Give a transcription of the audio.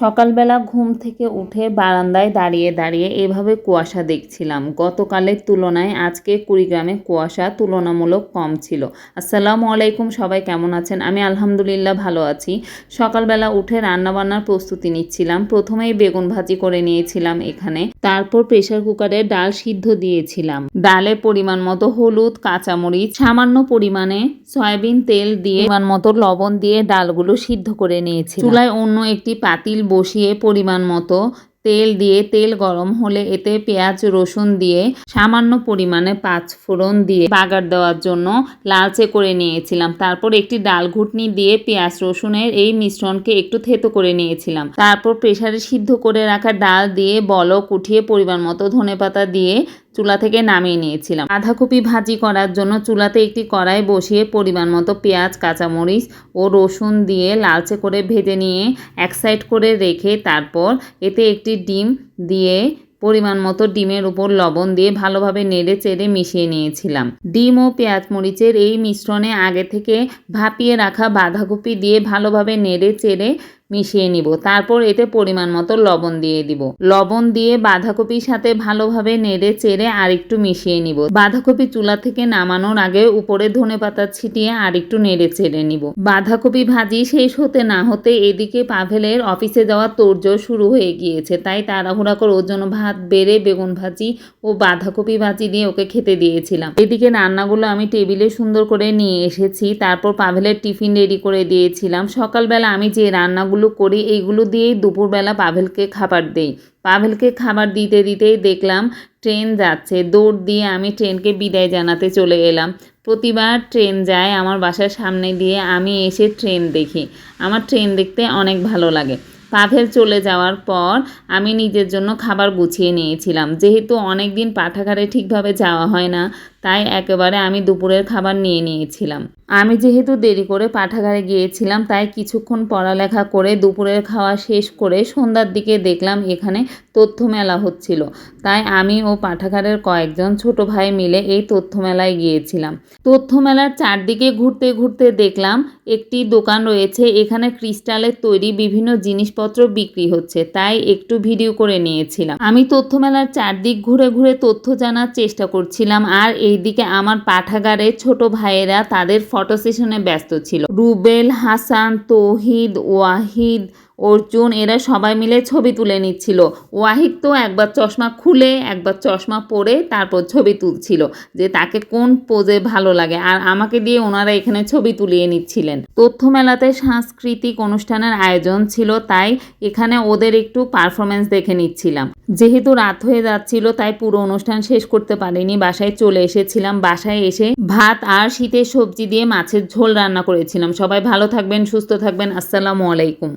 সকালবেলা ঘুম থেকে উঠে বারান্দায় দাঁড়িয়ে দাঁড়িয়ে এভাবে কুয়াশা দেখছিলাম। গতকালের তুলনায় আজকে কুড়িগ্রামে কুয়াশা তুলনামূলক কম ছিল। আসসালামু আলাইকুম, সবাই কেমন আছেন? আমি আলহামদুলিল্লাহ ভালো আছি। সকালবেলা উঠে রান্নাবান্নার প্রস্তুতি নিচ্ছিলাম। প্রথমেই বেগুন ভাজি করে নিয়েছিলাম এখানে। তারপর প্রেসার কুকারে ডাল সিদ্ধ দিয়েছিলাম। ডালে পরিমাণ মতো হলুদ, কাঁচামরিচ, সামান্য পরিমাণে সয়াবিন তেল দিয়ে পরিমাণ মতো লবণ দিয়ে ডালগুলো সিদ্ধ করে নিয়েছি চুলায় অন্য একটি পাতিল বসিয়ে পরিমাণ মতো তেল দিয়ে, তেল গরম হলে এতে পেঁয়াজ, রসুন দিয়ে সামান্য পরিমাণে পাঁচ ফোড়ন দিয়ে বাগার দেওয়ার জন্য লালচে করে নিয়েছিলাম। তারপর একটি ডাল ঘুটনি দিয়ে পেঁয়াজ, রসুনের এই মিশ্রণকে একটু থেতো করে নিয়েছিলাম। তারপর প্রেসারে সিদ্ধ করে রাখা ডাল দিয়ে বলক উঠিয়ে পরিমাণ মতো ধনেপাতা দিয়ে চুলা থেকে নামিয়ে নিয়েছিলাম। বাঁধাকপি ভাজি করার জন্য চুলাতে একটি কড়াই বসিয়ে পরিমাণ মতো পেঁয়াজ, কাঁচামরিচ ও রসুন দিয়ে লালচে করে ভেজে নিয়ে এক সাইড করে রেখে তারপর এতে একটি ডিম দিয়ে পরিমাণ মতো ডিমের উপর লবণ দিয়ে ভালোভাবে নেড়ে চেড়ে মিশিয়ে নিয়েছিলাম। ডিম ও পেঁয়াজ মরিচের এই মিশ্রণে আগে থেকে ভাপিয়ে রাখা বাঁধাকপি দিয়ে ভালোভাবে নেড়ে চেড়ে মিশিয়ে নিব। তারপর এতে পরিমাণ মতো লবণ দিয়ে দিব। লবণ দিয়ে বাঁধাকপির সাথে ভালোভাবে নেড়ে চেড়ে আরেকটু মিশিয়ে নিব। বাঁধাকপি চুলা থেকে নামানোর আগে উপরে ধনে পাতা ছিটিয়ে আরেকটু নেড়ে চেড়ে নিব। বাঁধাকপি ভাজি শেষ হতে না হতে এদিকে পাভেলের অফিসে যাওয়ার তোড়জোড় শুরু হয়ে গিয়েছে। তাই তাড়াহুড়া করে ওর জন্য ভাত, বেড়ে, বেগুন ভাজি ও বাঁধাকপি ভাজি দিয়ে ওকে খেতে দিয়েছিলাম। এদিকে রান্নাগুলো আমি টেবিলে সুন্দর করে নিয়ে এসেছি। তারপর পাভেলের টিফিন রেডি করে দিয়েছিলাম। সকালবেলা আমি যে রান্নাগুলো করি এইগুলো দিয়েই দুপুরবেলা পাভেলকে খাবার দেই। পাভেলকে খাবার দিতে দিতেই দেখলাম ট্রেন যাচ্ছে। দৌড় দিয়ে আমি ট্রেনকে বিদায় জানাতে চলে এলাম। প্রতিবার ট্রেন যায় আমার বাসার সামনে দিয়ে আমি এসে ট্রেন দেখি। আমার ট্রেন দেখতে অনেক ভালো লাগে। পাভেল চলে যাওয়ার পর আমি নিজের জন্য খাবার গুছিয়ে নিয়েছিলাম। যেহেতু অনেক দিন পাঠাগারে ঠিকভাবে যাওয়া হয় না তাই একেবারে আমি দুপুরের খাবার নিয়ে নিয়েছিলাম। আমি যেহেতু দেরি করে পাঠাগারে গিয়েছিলাম, তাই কিছুক্ষণ পড়ালেখা করে দুপুরের খাওয়া শেষ করে সন্ধ্যার দিকে দেখলাম এখানে তথ্য মেলা হচ্ছিল। তাই আমি ও পাঠাগারের কয়েকজন ছোট ভাই মিলে এই তথ্য মেলায় গিয়েছিলাম। তথ্য মেলার চারদিকে ঘুরতে ঘুরতে দেখলাম একটি দোকান রয়েছে, এখানে ক্রিস্টালের তৈরি বিভিন্ন জিনিসপত্র বিক্রি হচ্ছে, তাই একটু ভিডিও করে নিয়েছিলাম। আমি তথ্য মেলার চারদিক ঘুরে ঘুরে তথ্য জানার চেষ্টা করছিলাম, আর এইদিকে আমার পাঠাগারে ছোট ভাইয়েরা তাদের ফটো সেশনে ব্যস্ত ছিল। রুবেল হাসান তৌহিদ ওয়াহিদ অর্জুন, এরা সবাই মিলে ছবি তুলে নিচ্ছিল। ওয়াহিদ তো একবার চশমা খুলে, একবার চশমা পরে তারপর ছবি তুলছিল যে তাকে কোন পোজে ভালো লাগে। আর আমাকে দিয়ে ওনারা এখানে ছবি তুলিয়ে নিচ্ছিলেন। তথ্য মেলাতে সাংস্কৃতিক অনুষ্ঠানের আয়োজন ছিল, তাই এখানে ওদের একটু পারফরমেন্স দেখে নিচ্ছিলাম। যেহেতু রাত হয়ে যাচ্ছিল, তাই পুরো অনুষ্ঠান শেষ করতে পারিনি, বাসায় চলে এসেছিলাম। বাসায় এসে ভাত আর শীতের সবজি দিয়ে মাছের ঝোল রান্না করেছিলাম। সবাই ভালো থাকবেন, সুস্থ থাকবেন। আসসালামু আলাইকুম।